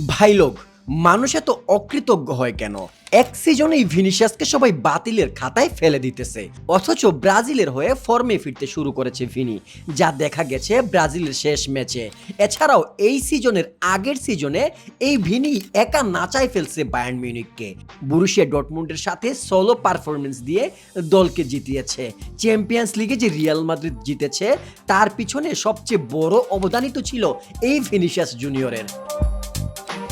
ভাই লোক, মানুষ এত অকৃতজ্ঞ হয় কেন? এক সিজনেই ভিনিসিয়াসকে সবাই বাতিলের খাতায় ফেলে দিতেছে। অথচ ব্রাজিলের হয়ে ফর্মে ফিরতে শুরু করেছে ভিনি, যা দেখা গেছে ব্রাজিলের শেষ ম্যাচে। এছাড়াও এই সিজনের আগের সিজনে এই ভিনি একা নাচাই ফেলছে বায়ার্ন মিউনিককে বুরুশিয়া ডটমুন্ডের সাথে সোলো পারফরমেন্স দিয়ে দলকে জিতিয়েছে। চ্যাম্পিয়ন্স লিগে যে রিয়াল মাদ্রিদ জিতেছে, তার পিছনে সবচেয়ে বড় অবদানই তো ছিল এই ভিনিসিয়াস জুনিয়রের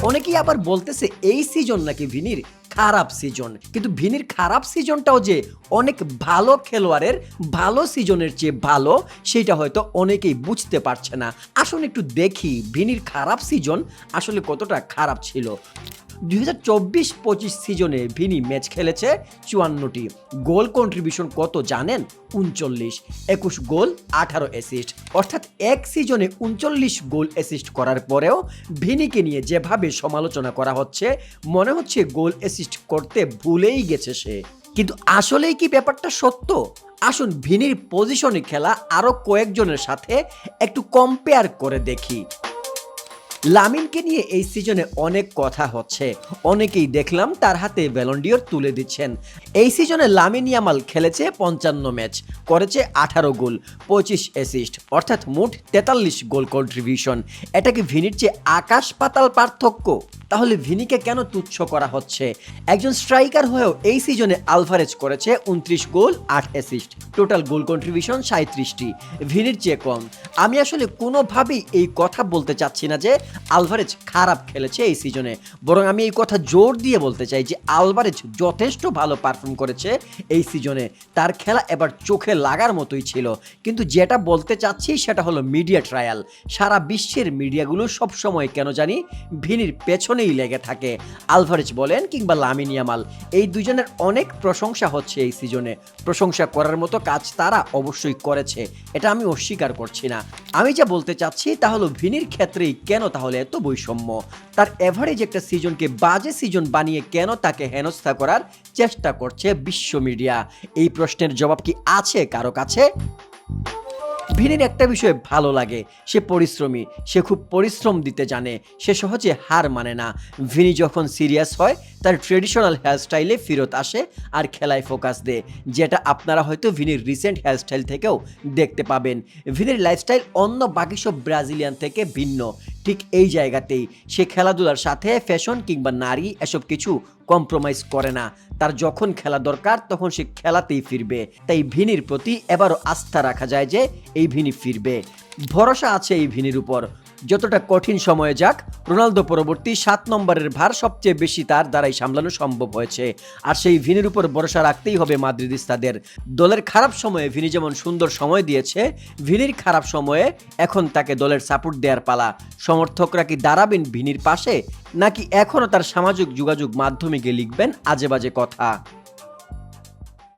অনেকেই আবার বলতেছে এই সিজন নাকি ভিনির খারাপ সিজন কিন্তু ভিনির খারাপ সিজনটাও যে অনেক ভালো খেলোয়াড়ের, ভালো সিজনের চেয়ে ভালো সেটা হয়তো অনেকেই বুঝতে পারছে না। আসুন একটু দেখি ভিনির খারাপ সিজন আসলে কতটা খারাপ ছিল। দুই হাজার চব্বিশ পঁচিশ সিজনে ভিনি ম্যাচ খেলেছে চুয়ান্নটি। গোল কন্ট্রিবিউশন কত জানেন? উনচল্লিশ। একুশ গোল, আঠারো অ্যাসিস্ট অর্থাৎ এক সিজনে উনচল্লিশ গোল অ্যাসিস্ট করার পরেও ভিনিকে নিয়ে যেভাবে সমালোচনা করা হচ্ছে, মনে হচ্ছে গোল অ্যাসিস্ট করতে ভুলেই গেছে সে। কিন্তু আসলেই কি ব্যাপারটা সত্য? আসুন ভিনির পজিশনে খেলা আরও কয়েকজনের সাথে একটু কম্পেয়ার করে দেখি। লামিনকে নিয়ে এই সিজনে অনেক কথা হচ্ছে। অনেকেই দেখলাম তার হাতে ভ্যালন্ডিওর তুলে দিচ্ছেন। এই সিজনে লামিন ইয়ামাল খেলেছে পঞ্চান্ন ম্যাচ, করেছে আঠারো গোল, পঁচিশ অ্যাসিস্ট অর্থাৎ মোট তেতাল্লিশ গোল কন্ট্রিবিউশন এটা কি ভিনির চেয়ে আকাশ পাতাল পার্থক্য। তাহলে ভিনিকে কেন তুচ্ছ করা হচ্ছে? একজন স্ট্রাইকার হয়েও এই সিজনে আলভারেজ করেছে উনত্রিশ গোল, আট অ্যাসিস্ট টোটাল গোল কন্ট্রিবিউশন সাঁত্রিশটি ভিনির চেয়ে কম। আমি আসলে কোনোভাবেই এই কথা বলতে চাচ্ছি না যে আলভারেজ খারাপ খেলেছে এই সিজনে। বরং আমি এই কথা জোর দিয়ে বলতে চাই যে আলভারেজ যথেষ্ট ভালো পারফর্ম করেছে এই সিজনে। তার খেলা এবার চোখে লাগার মতোই ছিল। কিন্তু যেটা বলতে চাচ্ছি সেটা হলো মিডিয়া ট্রায়াল সারা বিশ্বের মিডিয়াগুলো সবসময় কেন জানি ভিনির পেছনেই লেগে থাকে। আলভারেজ বলেন কিংবা লামিন ইয়ামাল, এই দুজনের অনেক প্রশংসা হচ্ছে এই সিজনে। প্রশংসা করার মতো কাজ তারা অবশ্যই করেছে। এটা আমি অস্বীকার করছি না। আমি যা বলতে চাচ্ছি তা হলো ভিনির ক্ষেত্রেই কেন তাহলে এত বৈষম্য? তার এভারেজ একটা সিজনকে বাজে সিজন বানিয়ে কেন তাকে হেনস্থা করার চেষ্টা করছে বিশ্ব মিডিয়া এই প্রশ্নের জবাব কি আছে কারও কাছে? ভিনির একটা বিষয় ভালো লাগে। সে পরিশ্রমী, সে খুব পরিশ্রম দিতে জানে, সে সহজে হার মানে না। ভিনি যখন সিরিয়াস হয়, তার ট্রেডিশনাল হেয়ারস্টাইলে ফেরত আসে আর খেলায় ফোকাস দেয় যেটা আপনারা হয়তো ভিনির রিসেন্ট হেয়ারস্টাইল থেকেও দেখতে পাবেন। ভিনির লাইফস্টাইল অন্য বাকি সব ব্রাজিলিয়ান থেকে ভিন্ন। ঠিক এই জায়গাতেই সে খেলাধুলার সাথে, ফ্যাশন কিংবা নারী, এসব কিছু কম্প্রোমাইজ করে না। তার যখন খেলা দরকার, তখন সে খেলাতেই ফিরবে। তাই ভিনির প্রতি এবারও আস্থা রাখা যায় যে, এই ভিনি ফিরবে। ভরসা আছে এই ভিনির উপর। যতটা কঠিন সময়ে যাক, রোনালদো পরবর্তী সাত নম্বরের ভার সবচেয়ে বেশি তার দ্বারাই সামলানো সম্ভব হয়েছে। আর সেই ভিনির উপর ভরসা রাখতেই হবে মাদ্রিদিস্তাদের দলের খারাপ সময়ে ভিনি যেমন সুন্দর সময় দিয়েছে, ভিনির খারাপ সময়ে এখন তাকে দলের সাপোর্ট দেওয়ার পালা। সমর্থকরা কি দাঁড়াবেন ভিনির পাশে, নাকি এখনও তার সামাজিক যোগাযোগ মাধ্যমে গিয়ে লিখবেন আজে বাজে কথা?